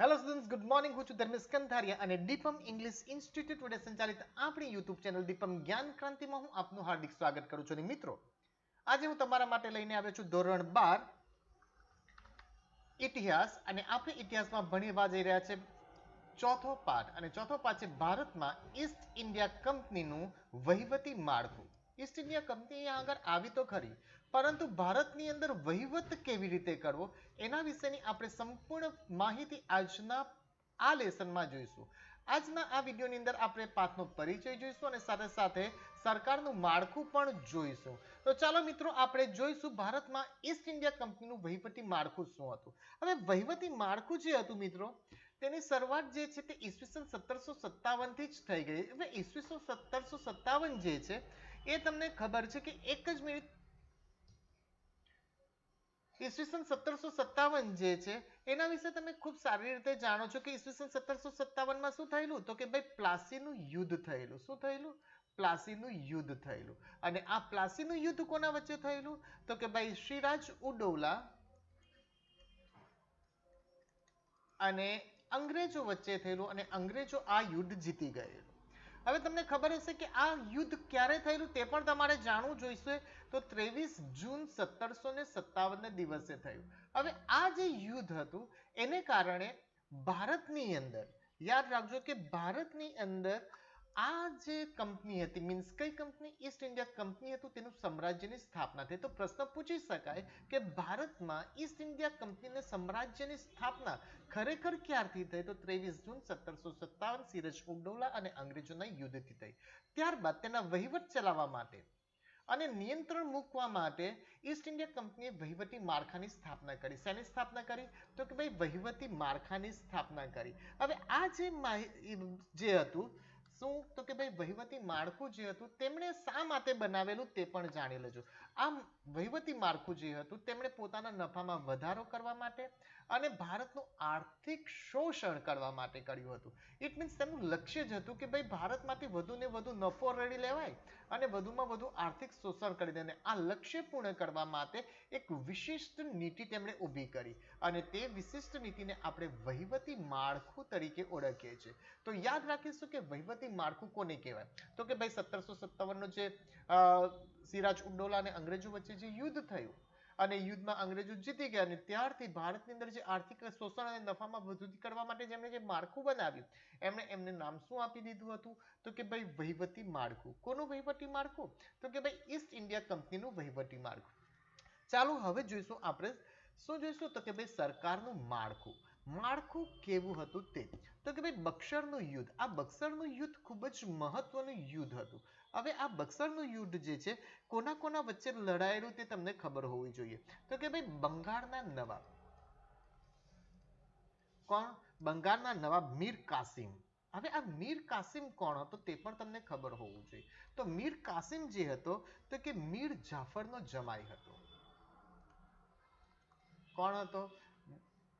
Hello students good morning હું છું ધર્મેશ કંથારિયા અને દીપમ ઇંગ્લિશ ઇન્સ્ટિટ્યૂટ વડે સંચાલિત આપણી યુટ્યુબ ચેનલ દીપમ જ્ઞાન ક્રાંતિમાં હું આપનું હાર્દિક સ્વાગત કરું છું. અને મિત્રો, આજે હું તમારા માટે લઈને આવ્યો છું ધોરણ બાર, ઇતિહાસ. અને આપણે ઇતિહાસમાં ભણીવા જઈ રહ્યા છે ચોથો પાઠ. અને ચોથો પાઠ છે ભારતમાં ઈસ્ટ ઇન્ડિયા કંપનીનું વહીવટી માળખું. ઈસ્ટ ઇન્ડિયા કંપની આગળ આવી તો ખરી પરંતુ ભારતની અંદર વહીવટ કેવી રીતે કરવો, એના વિશેની આપણે સંપૂર્ણ માહિતી આજના આ લેસનમાં જોઈશું. આજના આ વિડીયોની અંદર આપણે પાથનો પરિચય જોઈશું અને સાથે સાથે સરકારનું માળખું પણ જોઈશું. તો ચાલો મિત્રો, આપણે જોઈશું ભારતમાં ઈસ્ટ ઇન્ડિયા કંપનીનું વહીવટી માળખું શું હતું. હવે વહીવટી માળખું જે હતું મિત્રો, તેની શરૂઆત જે છે તે ઈસવીસન સત્તરસો સત્તાવનથી જ થઈ ગઈ. હવે ઈસવીસન સત્તરસો સત્તાવન જે છે, એ તમને ખબર છે કે એક જ મિનિટ ઈસવીસન સત્તરસો સત્તાવન જે છે, એના વિશે તમે ખૂબ સારી રીતે જાણો છો કે ઈસવીસન સત્તરસો સત્તાવનમાં શું થયેલું તો કે ભાઈ પ્લાસીનું યુદ્ધ થયેલું. શું થયેલું? પ્લાસીનું યુદ્ધ થયેલું. અને આ પ્લાસીનું યુદ્ધ કોના વચ્ચે થયેલું? તો કે ભાઈ શ્રીરાજ ઉડોલા અને અંગ્રેજો વચ્ચે થયેલું અને અંગ્રેજો આ યુદ્ધ જીતી ગયેલું. હવે તમને ખબર હશે કે આ યુદ્ધ ક્યારે થયેલું તે પણ તમારે જાણવું જોઈશે. તો ત્રેવીસ જૂન સત્તરસો ને સત્તાવન દિવસે થયું. હવે આ જે યુદ્ધ હતું, એને કારણે ભારતની અંદર, યાદ રાખજો કે ભારતની અંદર આ જે કંપની હતી, મીન્સ કઈ કંપની? ઈસ્ટ ઇન્ડિયા કંપની હતું, તેનું સામ્રાજ્યની સ્થાપના થઈ. તો પ્રશ્ન પૂછી શકાય કે ભારતમાં ઈસ્ટ ઇન્ડિયા કંપનીને સામ્રાજ્યની સ્થાપના ખરેખર ક્યારથી થઈ? તો ત્રેવીસ જૂન સત્તરસો સત્તાવન સિરજ ઉડોલા અને અંગ્રેજોના યુદ્ધથી થઈ. ત્યારબાદ તેના વહીવટ ચલાવવા માટે અને નિયંત્રણ મૂકવા માટે ઈસ્ટ ઇન્ડિયા કંપનીએ વહીવટી માળખાની સ્થાપના કરી. શેની સ્થાપના કરી? તો કે ભાઈ વહીવટી માળખાની સ્થાપના કરી. હવે આ જે જે હતું શું? તો કે ભાઈ વહીવટી માળખું જે હતું તેમણે શા માટે બનાવેલું તે પણ જાણી લેજો. આમ વહીવટી માળખું જે હતું તેમણે પોતાના નફામાં વધારો કરવા માટે અને ભારતનું આર્થિક શોષણ કરવા માટે કર્યું હતું. ઇટ મીન્સ તેમનું લક્ષ્ય જ હતું કે ભાઈ ભારતમાંથી વધુ ને વધુ નફો રેડી લેવાય અને વધુમાં વધુ આર્થિક શોષણ કરી દે આ લક્ષ્ય પૂર્ણ કરવા માટે એક વિશિષ્ટ નીતિ તેમણે ઊભી કરી અને તે વિશિષ્ટ નીતિને આપણે વહીવટી માળખું તરીકે ઓળખીએ છીએ. તો યાદ રાખીશું કે વહીવટી માળખું કોને કહેવાય? તો કે ભાઈ સત્તરસો સત્તાવનનો જે સિરાજ ઉડોલા અને અંગ્રેજો વચ્ચે જે યુદ્ધ થયું અને યુદ્ધમાં અંગ્રેજો જીતી ગયા અને ત્યારથી ભારતની અંદર જે આર્થિક શોષણ અને નફામાં વધુ કરવા માટે જેમણે જે માળખું બનાવ્યું, એમણે એમને નામ શું આપી દીધું હતું? તો કે ભાઈ વહીવટી માળખું. કોનું વહીવટી માળખું? તો કે ભાઈ ઈસ્ટ ઇન્ડિયા કંપનીનું વહીવટી માળખું. ચાલો હવે જોઈશું આપણે, શું જોઈશું? તો કે ભાઈ સરકારનું માળખું. માળખું કેવું હતું તે. તો કે ભાઈ બક્સરનું યુદ્ધ. આ બક્સરનું યુદ્ધ ખૂબ જ મહત્વનું યુદ્ધ હતું. હવે આ બક્સરનું યુદ્ધ જે છે, કોના કોના વચ્ચે લડાયેલું તે તમને ખબર હોવી જોઈએ. તો કે ભાઈ બંગાળના નવાબ. કોણ? બંગાળના નવાબ મીર કાસિમ. હવે આ મીર કાસિમ કોણ હતો તે પણ તમને ખબર હોવું જોઈએ. તો મીર કાસિમ જે હતો, તો કે મીર જાફરનો જમાઈ હતો. કોણ હતો?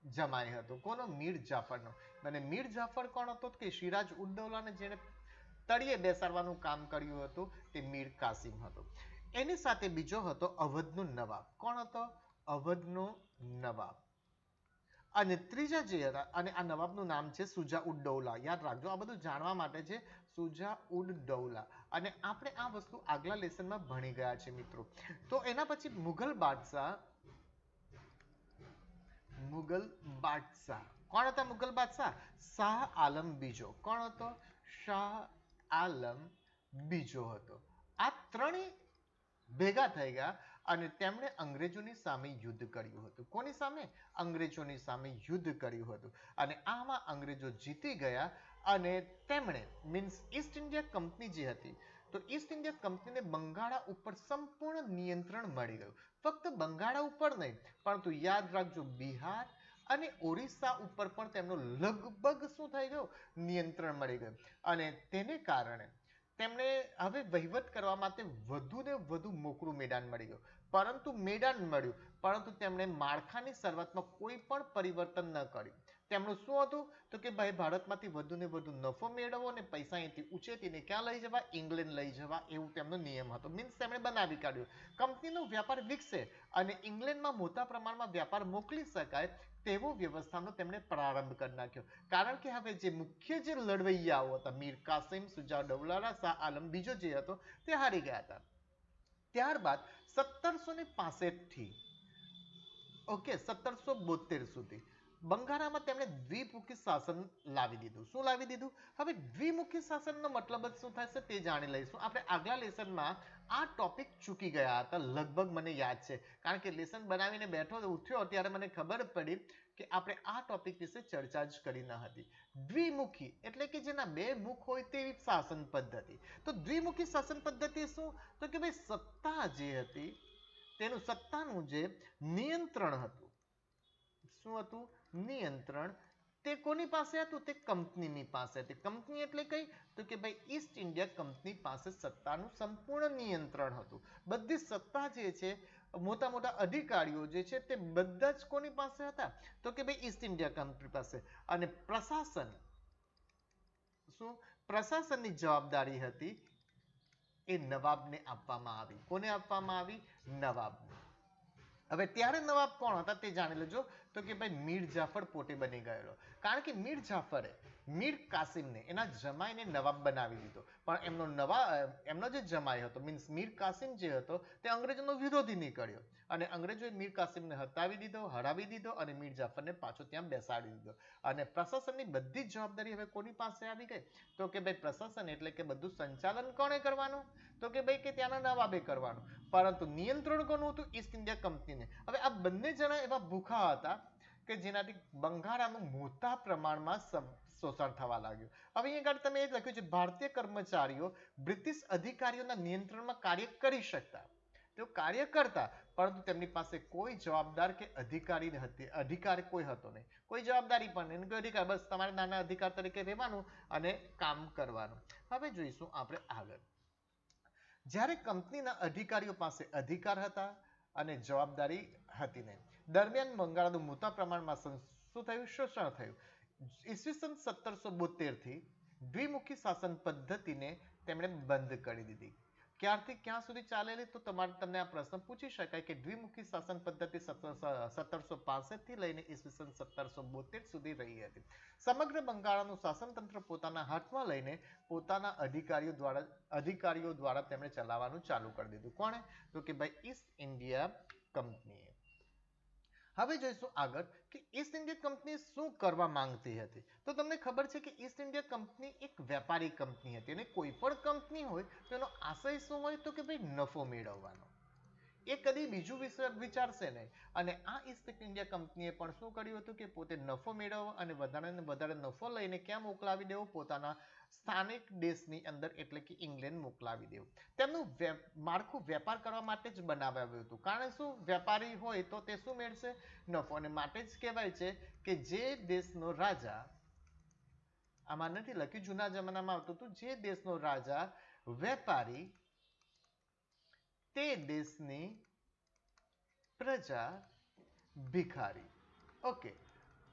જમાઈ હતો. કોનો? મીર જાફરનો. અને મીર જાફર કોણ હતો? કે સિરાજ ઉદ્દૌલાને જેણે તળિયે બેસાડવાનું કામ કર્યું હતું તે મીર કાસિમ હતો. એની સાથે બીજો હતો અવધનો નવાબ. કોણ હતો? અવધનો નવાબ. અને ત્રીજા જે હતા, અને આ નવાબનું નામ છે સુજા ઉડ યાદ રાખજો, આ બધું જાણવા માટે છે સુજા ઉડ અને આપણે આ વસ્તુ આગલા લેસનમાં ભણી ગયા છે મિત્રો. તો એના પછી મુઘલ બાદશાહ મુગલ બાદશાહ. કોણ હતા મુગલ બાદશાહ? શાહ આલમ બીજો. કોણ હતો? શાહ આલમ બીજો હતો. આ ત્રણેય ભેગા થઈ ગયા અને તેમણે અંગ્રેજોની સામે યુદ્ધ કર્યું હતું. કોની સામે? અંગ્રેજોની સામે યુદ્ધ કર્યું હતું. અને આમાં અંગ્રેજો જીતી ગયા અને તેમણે મીન્સ ઈસ્ટ ઇન્ડિયા કંપની જે હતી તો ઈસ્ટ ઇન્ડિયા કંપનીને બંગાળા ઉપર સંપૂર્ણ નિયંત્રણ મળી ગયું. ફક્ત બંગાળા ઉપર નહીં, પરંતુ યાદ રાખજો બિહાર અને ઓરિસ્સા ઉપર પણ તેમનું લગભગ શું થઈ ગયું? નિયંત્રણ મળી ગયું. અને તેને કારણે તેમને હવે વહીવટ કરવા માટે વધુ ને વધુ મોકળું મેદાન મળી ગયું. પરંતુ મેદાન મળ્યું. પરંતુ તેમણે માળખાની શરૂઆતમાં કોઈ પણ પરિવર્તન ન કર્યું. તેમનું શું હતું? તો કે ભાઈ, ભારતમાંથી વધુ ને વધુ નફો મેળવવો અને પૈસા અહીંથી ઉછેરીને ક્યાં લઈ જવા? ઇંગ્લેન્ડ લઈ જવા, એવું તેમનો નિયમ હતો. મીન્સ તેમણે બનાવી કાઢ્યું. કંપનીનો વ્યાપાર વિકસે અને ઇંગ્લેન્ડમાં મોટા પ્રમાણમાં વ્યાપાર મોકલી શકાય તેવો વ્યવસ્થાનો તેમણે પ્રારંભ કરી નાખ્યો. કારણ કે હવે જે મુખ્ય જે લડવૈયાઓ હતા, મીર કાસિમ સુજા ડવલારા, શાહ આલમ, બીજો જે હતો, તે હારી ગયા હતા. ત્યારબાદ સત્તરસો ને થી ઓકે, સત્તરસો બોતેર સુધી. બંગાળામાં તેમણે દ્વિમુખી શાસન લાવી દીધું. શું લાવી દીધું? હવે દ્વિમુખી શાસનનો મતલબ શું થશે તે જાણી લઈશું. આપણે આગલા લેસનમાં આ ટોપિક ચૂકી ગયા હતા, લગભગ મને યાદ છે. કારણ કે લેસન બનાવીને બેઠો ઉઠ્યો ત્યારે મને ખબર પડી કે આપણે આ ટોપિક વિશે ચર્ચા જ કરી ન હતી. દ્વિમુખી એટલે કે જેના બે મુખ હોય તેવી શાસન પદ્ધતિ. તો દ્વિમુખી શાસન પદ્ધતિ શું? તો કે ભાઈ સત્તા જે હતી તેનું સત્તાનું જે નિયંત્રણ હતું. શું હતું? નિયંત્રણ. તે કોની પાસે હતું? તે કંપનીની પાસે હતી. કંપની એટલે કઈ? તો કે ભાઈ, ઈસ્ટ ઇન્ડિયા કંપની પાસે સત્તાનું સંપૂર્ણ નિયંત્રણ હતું. બધી સત્તા જે છે, મોટા મોટા અધિકારીઓ જે છે, તે બધા જ કોની પાસે હતા? તો કે ભાઈ, ઈસ્ટ ઇન્ડિયા કંપની પાસે. અને પ્રશાસન, શું? પ્રશાસનની જવાબદારી હતી એ નવાબને આપવામાં આવી. કોને આપવામાં આવી? નવાબને. હવે ત્યારે નવાબ કોણ હતા તે જાણી લેજો. તો કે ભાઈ મીર જાફર પોતે બની ગયેલો. કારણ કે મીર જાફરે મીર કાસિમને, એના જમાઈને નવાબ બનાવી દીધો. પણ એમનો નવા, એમનો જે જમાઈ હતો, મીન્સ મીર કાસિમ જે હતો, તે અંગ્રેજોનો વિરોધી નીકળ્યો. અને અંગ્રેજોએ મીર કાસિમને હતાવી દીધો, હરાવી દીધો અને મીર જાફરને પાછો ત્યાં બેસાડી દીધો. અને પ્રશાસનની બધી જ જવાબદારી હવે કોની પાસે આવી ગઈ? તો કે ભાઈ પ્રશાસન એટલે કે બધું સંચાલન કોણે કરવાનું? તો કે ભાઈ કે ત્યાંના નવાબે કરવાનું. પરંતુ નિયંત્રણ કોનું હતું? ઈસ્ટ ઇન્ડિયા કંપનીને હવે આ બંને જણા એવા ભૂખા હતા કે જેનાથી બંગાળામાં મોટા પ્રમાણમાં શોષણ થવા લાગ્યું. હવે અહીંયા આગળ તમે એ લખ્યું છે, ભારતીય કર્મચારીઓ બ્રિટિશ અધિકારીઓના નિયંત્રણમાં કાર્ય કરી શકતા. તેઓ કાર્ય કરતા, પરંતુ તેમની પાસે કોઈ જવાબદાર કે અધિકારી હતી. અધિકાર કોઈ હતો નહીં. કોઈ જવાબદારી પણ નહીં. કોઈ અધિકાર, બસ તમારે નાના અધિકાર તરીકે રહેવાનું અને કામ કરવાનું. હવે જોઈશું આપણે આગળ. જ્યારે કંપનીના અધિકારીઓ પાસે અધિકાર હતા અને જવાબદારી હતી નહીં દરમિયાન બંગાળનું મોટા પ્રમાણમાં શું થયું? શોષણ થયું. ઈસવીસન સત્તરસો બોતેરથી દ્વિમુખી શાસન પદ્ધતિને તેમણે બંધ કરી દીધી. ક્યારથી ક્યાં સુધી ચાલેલી? તો તમારે તમને આ પ્રશ્ન પૂછી શકાય કે દ્વિમુખી શાસન પદ્ધતિ સત્તરસો પાસઠથી લઈને ઈસવીસન સત્તરસો બોતેર સુધી રહી હતી. સમગ્ર બંગાળનું શાસન તંત્ર પોતાના હાથમાં લઈને પોતાના અધિકારીઓ દ્વારા અધિકારીઓ દ્વારા તેમણે ચલાવવાનું ચાલુ કરી દીધું. કોણે? તો કે ભાઈ, ઈસ્ટ ઇન્ડિયા કંપનીએ. હવે જોઈશું આગળ કે ઈસ્ટ ઇન્ડિયા કંપની શું કરવા માંગતી હતી. તો તમને ખબર છે કે ઈસ્ટ ઇન્ડિયા કંપની એક વેપારી કંપની હતી અને કોઈ પણ કંપની હોય તો એનો આશય શું હોય તો કે ભાઈ નફો મેળવવાનો. એ કદી બીજું વિચારશે નહીં. અને આ ઈસ્ટ ઇન્ડિયા કંપનીએ પણ શું કર્યું હતું કે પોતે નફો મેળવવો અને વધારે વધારે નફો લઈને ક્યાં મોકલાવી દેવો? પોતાના સ્થાનિક દેશની અંદર, એટલે કે ઇંગ્લેન્ડ મોકલાવી દેવું. તેમનું માળખું વેપાર કરવા માટે જ બનાવાયું હતું. કારણ શું? વેપારી હોય તો તે શું મેળશે? નફો. અને માટે જ કહેવાય છે કે જે દેશનો રાજા, આમાં નથી લખ્યું, જૂના જમાનામાં આવતું હતું, જે દેશનો રાજા, વેપારી તે દેશની પ્રજા ભિખારી. ઓકે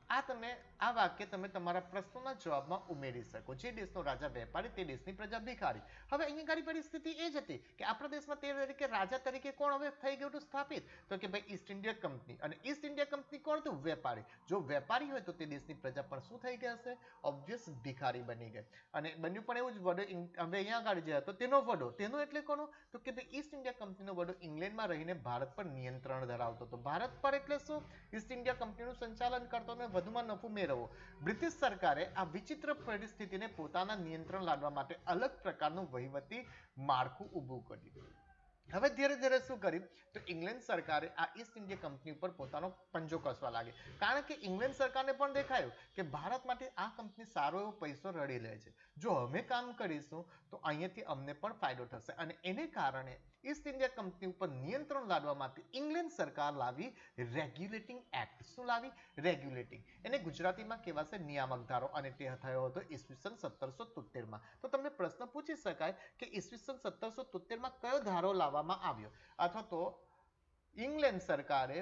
આ તમે આ વાક્ય તમે તમારા પ્રશ્નોના જવાબમાં ઉમેરી શકો. જે દેશનો રાજા વેપારી, તે દેશની પ્રજા ભિખારી. હવે અહીંયાની પરિસ્થિતિ એ જ હતી કે આપણા દેશમાં તે તરીકે રાજા તરીકે કોણ હવે થઈ ગયું સ્થાપિત? તો કે ભાઈ ઈસ્ટ ઇન્ડિયા કંપની અને ઈસ્ટ ઇન્ડિયા કંપની કોણ હતું? વેપારી. જો વેપારી હોય તો તે દેશની પ્રજા પણ શું થઈ ગયા હશે? ઓબ્વિયસ ભિખારી બની ગઈ. અને બન્યું પણ એવું જ વડો હવે અહીંયા આગળ જે હતો, તેનો વડો. તેનો એટલે કોનો? તો કે ભાઈ ઈસ્ટ ઇન્ડિયા કંપનીનો વડો ઇંગ્લેન્ડમાં રહીને ભારત પર નિયંત્રણ ધરાવતો હતો. ભારત પર એટલે શું? ઈસ્ટ ઇન્ડિયા કંપનીનું સંચાલન કરતો અને વધુમાં નફો મેળવવો બ્રિટિશ સરકારે આ વિચિત્ર પરિસ્થિતિને પોતાના નિયંત્રણ લાવવા માટે અલગ પ્રકારનું વહીવટી માળખું ઊભું કર્યું. હવે ધીરે ધીરે શું કર્યું તો ઇંગ્લેન્ડ સરકારે આ ઈસ્ટ ઇન્ડિયા કંપની ઉપર પોતાનો પંજો કસવા લાગે કારણ કે ઇંગ્લેન્ડ સરકારને પણ દેખાયું કે ભારત માટે આ કંપની સારો એવો પૈસો રડી લે છે. જો અમે કામ કરીશું, તો અહીંયાથી અમને પણ ફાયદો થશે. અને એને કારણે ઈસ્ટ ઇન્ડિયા કંપની ઉપર નિયંત્રણ લાદવા માટે ઇંગ્લેન્ડ સરકાર લાવી રેગ્યુલેટિંગ એક્ટ શું લાવી? રેગ્યુલેટિંગ એને ગુજરાતીમાં કહેવાશે નિયામક ધારો. અને તે થયો હતો ઈસવીસન સત્તરસો તોતેરમાં તો તમને પ્રશ્ન પૂછી શકાય કે ઈસવીસન સત્તરસો તોતેરમાં કયો ધારો લાવવામાં આવ્યો. અથવા તો ઇંગ્લેન્ડ સરકારે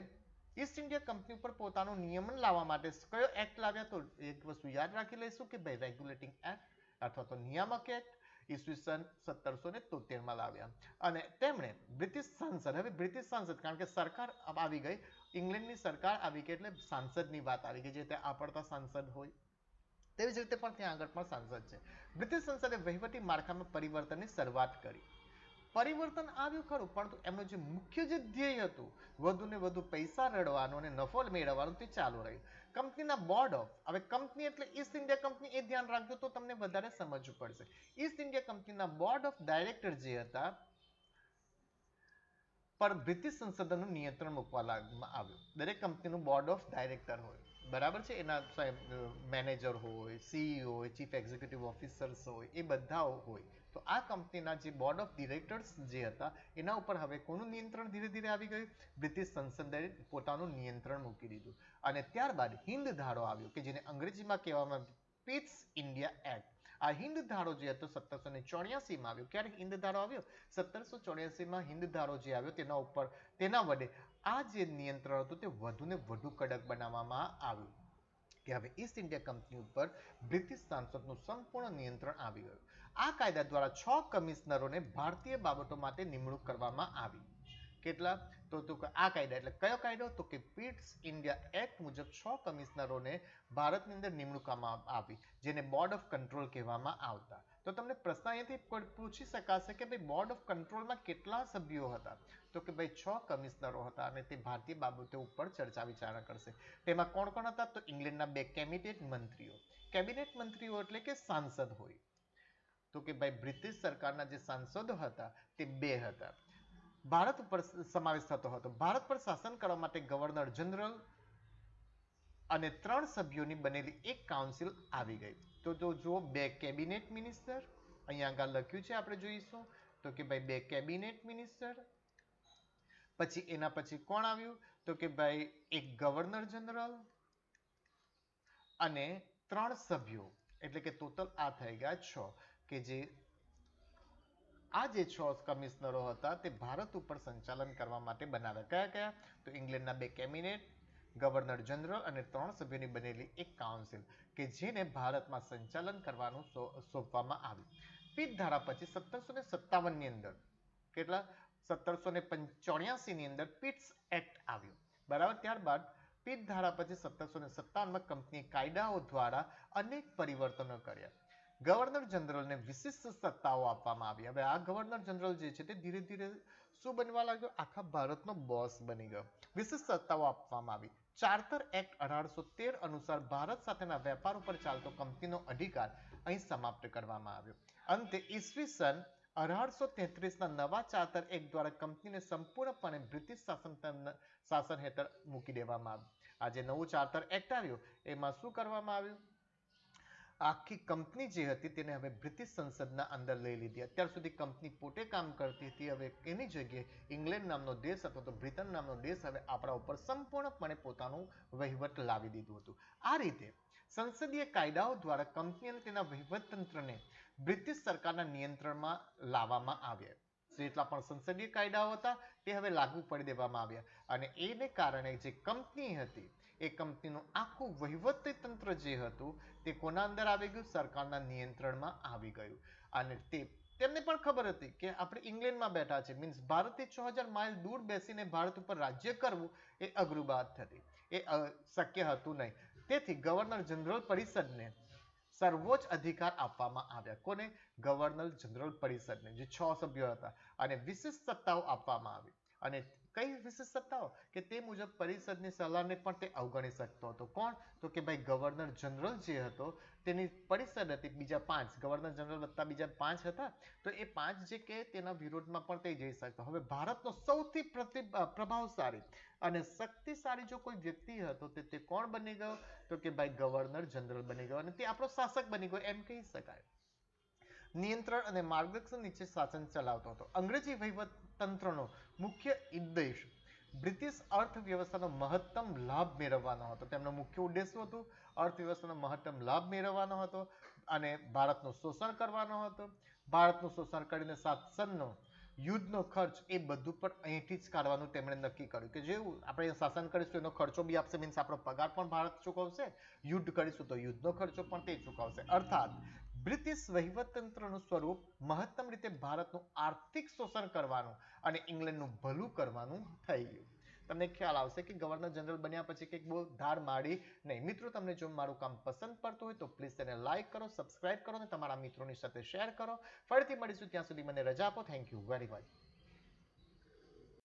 ઈસ્ટ ઇન્ડિયા કંપની ઉપર પોતાનું નિયમન લાવવા માટે કયો એક્ટ લાવ્યા તો એક વસ્તુ યાદ રાખી લઈશું કે ભાઈ રેગ્યુલેટિંગ એક્ટ અથવા તો નિયામક એક્ટ ઈસવીસન સત્તરસો ને તોતેરમાં લાવ્યા. અને તેમણે બ્રિટિશ સાંસદ, હવે બ્રિટિશ સાંસદ કારણ કે સરકાર આવી ગઈ, ઇંગ્લેન્ડની સરકાર આવી ગઈ એટલે સાંસદની વાત આવી ગઈ. જે તે આપડતા સાંસદ હોય, તેવી જ રીતે પણ ત્યાં આગળ પણ સાંસદ છે. બ્રિટિશ સંસદે વહીવટી માળખામાં પરિવર્તનની શરૂઆત કરી. પરિવર્તન આવ્યું ખરું, પરંતુ એમનું જે મુખ્ય જે ધ્યેય હતું વધુ ને વધુ પૈસા રડવાનું અને નફો મેળવવાનું તે ચાલુ રહ્યું. કંપનીના બોર્ડ ઓફ, હવે કંપની એટલે ઈસ્ટ ઇન્ડિયા કંપની એ ધ્યાન રાખજો તો તમને વધારે સમજવું પડશે. ઈસ્ટ ઇન્ડિયા કંપનીના બોર્ડ ઓફ ડાયરેક્ટર જે હતા, પર બ્રિટિશ સંસદનું નિયંત્રણ મૂકવા લાગવામાં આવ્યું. દરેક કંપનીનું બોર્ડ ઓફ ડાયરેક્ટર હોય. બરાબર છે? એના મેનેજર હોય સીઈઓ હોય ચીફ એક્ઝિક્યુટિવ ઓફિસર્સ હોય, એ બધા હોય. તો આ કંપનીના જે બોર્ડ ઓફ ડિરેક્ટર્સ જે હતા, એના ઉપર હવે કોનું નિયંત્રણ ધીરે ધીરે આવી ગયું? બ્રિટિશ સંસદે પોતાનું નિયંત્રણ મૂકી દીધું. અને ત્યારબાદ હિન્દ ધારો આવ્યો, કે જેને અંગ્રેજીમાં કહેવામાં પીટ્સ ઇન્ડિયા એક્ટ આ હિન્દ ધારો જે હતો, સત્તરસો ને ચોર્યાસીમાં આવ્યો. ક્યારે હિન્દ ધારો આવ્યો? સત્તરસો ચોર્યાસીમાં હિન્દ ધારો જે આવ્યો, તેના ઉપર, તેના વડે આ જે નિયંત્રણ હતું, તે વધુને વધુ કડક બનાવવામાં આવ્યું. કે હવે ઈસ્ટ ઇન્ડિયા કંપની ઉપર બ્રિટિશ સાંસદનું સંપૂર્ણ નિયંત્રણ આવી ગયું. આ કાયદા દ્વારા છ કમિશનરોને ભારતીય બાબતો માટે નિમણૂક કરવામાં આવી. કેટલા? તો તો આ કાયદા એટલે કયો કાયદો? તો કે પીટ્સ ઇન્ડિયા એક્ટ મુજબ છ કમિશનરોને ભારતની અંદર નિમણૂકવામાં આવી, જેને બોર્ડ ઓફ કંટ્રોલ કહેવામાં આવતા. તો તમને પ્રશ્ન અહીંયાથી પૂછી શકાશે કે ભાઈ બોર્ડ ઓફ કંટ્રોલમાં કેટલા સભ્યો હતા? તો કે ભાઈ છ કમિશનરો હતા અને તે ભારતીય બાબતો ઉપર ચર્ચા વિચારણા કરશે. તેમાં કોણ કોણ હતા? તો ઇંગ્લેન્ડના બે કેબિનેટ મંત્રીઓ. કેબિનેટ મંત્રીઓ એટલે કે સાંસદ હોય. તો કે ભાઈ બ્રિટિશ સરકારના જે સાંસદો હતા, તે બે હતા. ભારત ઉપર સમાવેશ થતો હતો. ભારત પર શાસન કરવા માટે ગવર્નર જનરલ અને ત્રણ સભ્યોની બનેલી એક કાઉન્સિલ આવી ગઈ. તો તો જુઓ, બે કેબિનેટ મિનિસ્ટર અહીંયા આગળ લખ્યું છે આપણે જોઈશું. તો કે ભાઈ બે કેબિનેટ મિનિસ્ટર પછી એના પછી કોણ આવ્યું? તો કે ભાઈ એક ગવર્નર જનરલ અને ત્રણ સભ્યો. એટલે કે ટોટલ આ થઈ ગયા છ. કે જે આ જે છ કમિશનરો હતા તે ભારત ઉપર સંચાલન કરવા માટે બનાવ્યા. કયા કયા? તો ઇંગ્લેન્ડના બે કેબિનેટ, ગવર્નર જનરલ અને ત્રણ સભ્યોની બનેલી એક કાઉન્સિલ કે જેને ભારતમાં સંચાલન કરવાનું સોંપવામાં આવ્યું. પીઠ ધારા પછી સત્તરસો ને સત્તાવનની અંદર, કેટલા? સત્તરસો ને ની અંદર પીટ્સ એક્ટ આવ્યો. બરાબર? ત્યારબાદ પીઠ ધારા પછી સત્તરસો ને સત્તાવનમાં કંપની કાયદાઓ દ્વારા અનેક પરિવર્તનો કર્યા. ગવર્નર જનરલને વિશિષ્ટ સત્તાઓ આપવામાં આવી. હવે આ ગવર્નર જનરલ જે છે તે ધીરે ધીરે શું બનવા લાગ્યો? આખા ભારતનો બોસ બની ગયો. વિશિષ્ટ સત્તાઓ આપવામાં આવી. ચાર્ટર એક્ટ અઢારસો તેર અનુસાર ભારત સાથેના વેપાર ઉપર ચાલતો કંપનીનો અધિકાર અહીં સમાપ્ત કરવામાં આવ્યો. અંતે ઈસવીસન અઢારસો તેત્રીસના નવા ચાર્ટર એક્ટ દ્વારા કંપનીને સંપૂર્ણપણે બ્રિટિશ શાસન શાસન હેઠળ મૂકી દેવામાં આવ્યું. આ જે નવું ચાર્ટર એક્ટ આવ્યું. એમાં શું કરવામાં આવ્યું? આખી કંપની જે હતી તેને હવે બ્રિટિશ સંસદના અંદર લઈ લીધી. અત્યાર સુધી કંપની પોતે કામ કરતી હતી. હવે એની જગ્યાએ ઇંગ્લેન્ડ નામનો દેશ અથવા તો બ્રિટન નામનો દેશ હવે આપણા ઉપર સંપૂર્ણપણે પોતાનું વહીવટ લાવી દીધું હતું. આ રીતે સંસદીય કાયદાઓ દ્વારા કંપની અને તેના વહીવટતંત્રને બ્રિટિશ સરકારના નિયંત્રણમાં લાવવામાં આવ્યા. જેટલા પણ સંસદીય કાયદાઓ હતા, તે હવે લાગુ પડી દેવામાં આવ્યા. અને એને કારણે જે કંપની હતી એ કંપનીનું આખું વહીવટી તંત્ર જે હતું, તે કોના અંદર આવી ગયું? સરકારના નિયંત્રણમાં આવી ગયું. અને તે, તેમને પણ ખબર હતી કે આપણે ઇંગ્લેન્ડમાં બેઠા છે મીન્સ ભારતથી છ હજાર માઇલ દૂર બેસીને ભારત ઉપર રાજ્ય કરવું એ અઘરું બાત હતી એ શક્ય હતું નહીં. તેથી ગવર્નર જનરલ પરિષદને સર્વોચ્ચ અધિકાર આપવામાં આવ્યા. કોને? ગવર્નર જનરલ પરિષદને, જે છ સભ્યો હતા. અને વિશિષ્ટ સત્તાઓ આપવામાં આવી. અને કઈ વિશેષતાઓ કે તે મુજબ પરિષદની સલાહને પણ તે અવગણી શકતો હતો. કોણ? તો કે ભાઈ ગવર્નર જનરલ જે હતો, તેની પરિષદ હતી બીજા પાંચ. ગવર્નર જનરલ વત્તા બીજા પાંચ હતા, તો એ પાંચ જે કે તેના વિરોધમાં પણ તે જઈ શકતો. હવે ભારતનો સૌથી પ્રભાવશાળી અને શક્તિશાળી જો કોઈ વ્યક્તિ હતો, તે તે કોણ બની ગયો? તો કે ભાઈ ગવર્નર જનરલ બની ગયો અને તે આપણો શાસક બની ગયો એમ કહી શકાય. નિયંત્રણ અને માર્ગદર્શન નીચે શાસન ચલાવતો હતો. અંગ્રેજી વહીવટ તંત્રનો મુખ્ય ઉદ્દેશ બ્રિટિશ અર્થવ્યવસ્થાનો મહત્તમ લાભ મેળવવાનો હતો. તેમનો મુખ્ય ઉદ્દેશ હતું? અર્થવ્યવસ્થાનો મહત્તમ લાભ મેળવવાનો હતો અને ભારતનું શોષણ કરવાનો હતો. ભારતનું શોષણ કરીને શાસનનો, યુદ્ધનો ખર્ચ એ બધું પણ અહીંથી જ કાઢવાનું તેમણે નક્કી કર્યું કે જેવું આપણે શાસન કરીશું એનો ખર્ચો બી આપશે મીન્સ આપણો પગાર પણ ભારત ચૂકવશે, યુદ્ધ કરીશું તો યુદ્ધનો ખર્ચો પણ તે ચૂકવશે. અર્થાત બ્રિટિશ વહીવટતંત્રનું સ્વરૂપ મહત્તમ રીતે ભારતનું આર્થિક શોષણ કરવાનું અને ઇંગ્લેન્ડનું ભલું કરવાનું થઈ ગયું. તમને ખ્યાલ આવશે કે ગવર્નર જનરલ બન્યા પછી કંઈક બહુ ધાર માડી નહીં. મિત્રો, તમને જો મારું કામ પસંદ પડતું હોય તો પ્લીઝ તેને લાઇક કરો, સબસ્ક્રાઇબ કરો અને તમારા મિત્રોની સાથે શેર કરો. ફરીથી મળીશું ત્યાં સુધી મને રજા આપો. Thank you very much.